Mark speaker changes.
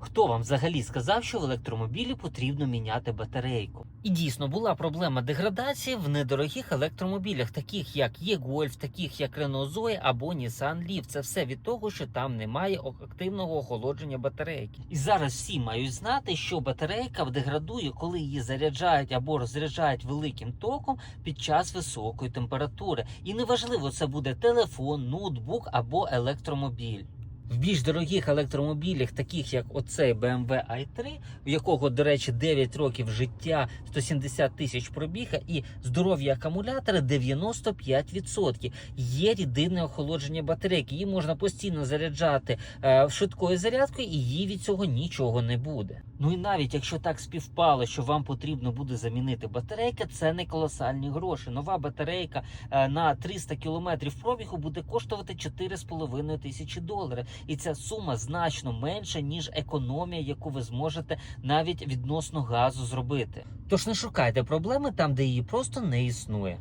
Speaker 1: Хто вам взагалі сказав, що в електромобілі потрібно міняти батарейку? І дійсно була проблема деградації в недорогих електромобілях, таких як є Golf, таких як Renault Zoe або Nissan Leaf. Це все від того, що там немає активного охолодження батарейки. І зараз всі мають знати, що батарейка деградує, коли її заряджають або розряджають великим током під час високої температури. І неважливо, це буде телефон, ноутбук або електромобіль. В більш дорогих електромобілях, таких як оцей BMW i3, у якого, до речі, 9 років життя, 170 тисяч пробіга і здоров'я акумулятора 95%. Є рідинне охолодження батарейки. Її можна постійно заряджати е, швидкою зарядкою, і їй від цього нічого не буде. Ну і навіть якщо так співпало, що вам потрібно буде замінити батарейки, це не колосальні гроші. Нова батарейка е, на 300 кілометрів пробігу буде коштувати 4,5 тисячі доларів. І ця сума значно менша, ніж економія, яку ви зможете навіть відносно газу зробити. Тож не шукайте проблеми там, де її просто не існує.